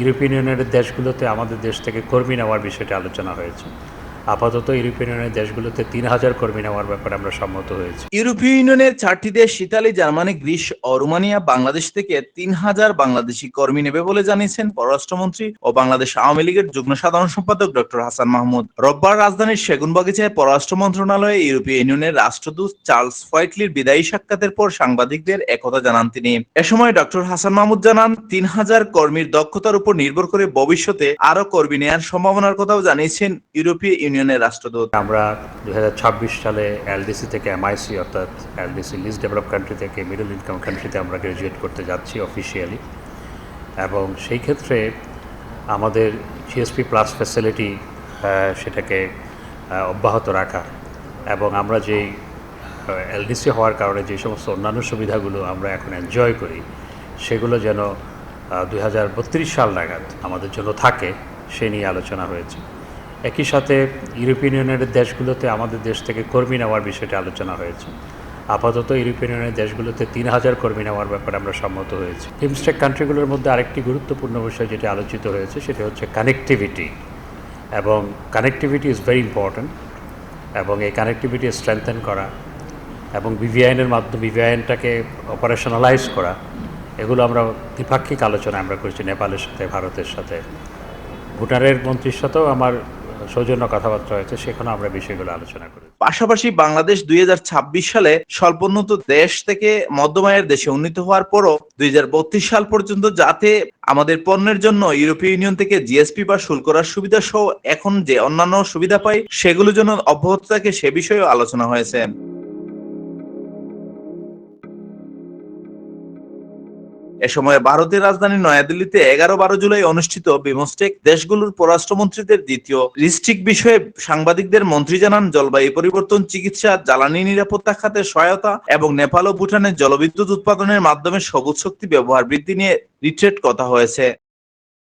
European ইউনিয়নের দেশগুলোতে আমাদের দেশ থেকে কর্মী নেওয়ার বিষয়টি আলোচনা হয়েছে। আপাতত ইউরোপিয়ান ইউনিয়নের দেশগুলোতে তিন হাজার কর্মী নেওয়ার ব্যাপারে আমরা সম্মত হয়েছি। ইউরোপীয় ইউনিয়নের চারটি দেশ, ইতালি, জার্মানি, গ্রিস ও রোমানিয়া, বাংলাদেশ থেকে তিন হাজার বাংলাদেশি কর্মী নেবে বলে জানিয়েছেন পররাষ্ট্রমন্ত্রী ও বাংলাদেশ আওয়ামী লীগের যুগ্ম সাধারণ সম্পাদক ডক্টর হাসান মাহমুদ। রোববার রাজধানীর সেগুনবাগিচায় পররাষ্ট্র মন্ত্রণালয়ে ইউরোপীয় ইউনিয়নের রাষ্ট্রদূত চার্লস হোয়াইটলির বিদায়ী সাক্ষাতের পর সাংবাদিকদের একথা জানান তিনি। এ সময় ডক্টর হাসান মাহমুদ জানান, তিন হাজার কর্মীর দক্ষতার উপর নির্ভর করে ভবিষ্যতে আরও কর্মী নেওয়ার সম্ভাবনার কথাও জানিয়েছেন ইউরোপীয় ইউনিয়নের রাষ্ট্রদূত। আমরা দু হাজার ছাব্বিশ সালে এলডিসি থেকে এমআইসি, অর্থাৎ এলডিসি লিস্ট ডেভেলপ কান্ট্রি থেকে মিডল ইনকাম কান্ট্রিতে আমরা গ্রাজুয়েট করতে যাচ্ছি অফিসিয়ালি। এবং সেই ক্ষেত্রে আমাদের জিএসপি প্লাস ফ্যাসিলিটি সেটাকে অব্যাহত রাখা এবং আমরা যেই এলডিসি হওয়ার কারণে যে সমস্ত অন্যান্য সুবিধাগুলো আমরা এখন এনজয় করি, সেগুলো যেন দু হাজার বত্রিশ সাল নাগাদ আমাদের জন্য থাকে, সে নিয়ে আলোচনা হয়েছে। একই সাথে ইউরোপিয়ান ইউনিয়নের দেশগুলোতে আমাদের দেশ থেকে কর্মী নেওয়ার বিষয়টি আলোচনা হয়েছে। আপাতত ইউরোপিয়ান ইউনিয়নের দেশগুলোতে তিন হাজার কর্মী নেওয়ার ব্যাপারে আমরা সম্মত হয়েছি। হিমস্টেক কান্ট্রিগুলোর মধ্যে আরেকটি গুরুত্বপূর্ণ বিষয় যেটি আলোচিত হয়েছে, সেটি হচ্ছে কানেক্টিভিটি এবং কানেক্টিভিটি ইজ ভেরি ইম্পর্ট্যান্ট এবং এই কানেক্টিভিটি স্ট্রেংথেন করা এবং বিভিআইনের মাধ্যমে বিভিআইনটাকে অপারেশনালাইজ করা, এগুলো আমরা দ্বিপাক্ষিক আলোচনা আমরা করছি নেপালের সাথে, ভারতের সাথে। ভুটানের মন্ত্রীর সাথেও আমার সৌজন্য কথাবার্তা হয়েছে সেখানে আমরা বিষয়গুলো আলোচনা করি পাশাপাশি বাংলাদেশ দুই সালে স্বল্পোন্নত দেশ থেকে মধ্যমায়ের দেশে উন্নীত হওয়ার পরও দুই হাজার বত্রিশ সাল পর্যন্ত যাতে আমাদের পণ্যের জন্য ইউরোপীয় ইউনিয়ন থেকে জিএসপি বা শুল্ক করার সুবিধা সহ এখন যে অন্যান্য সুবিধা পাই সেগুলো জন্য অব্যাহত থাকে সে বিষয়েও আলোচনা হয়েছে। এ সময় ভারতের রাজধানী নয়াদিল্লিতে এগারো বারো জুলাই অনুষ্ঠিত বিমস্টেক দেশগুলোর পররাষ্ট্রমন্ত্রীদের দ্বিতীয় রিস্ট্রিক বিষয়ে সাংবাদিকদের মন্ত্রী জানান, জলবায়ু পরিবর্তন, চিকিৎসা, জ্বালানি নিরাপত্তা খাতে সহায়তা এবং নেপাল ও ভুটানের জলবিদ্যুৎ উৎপাদনের মাধ্যমে সবুজ শক্তি ব্যবহার বৃদ্ধি নিয়ে রিট্রেট কথা হয়েছে।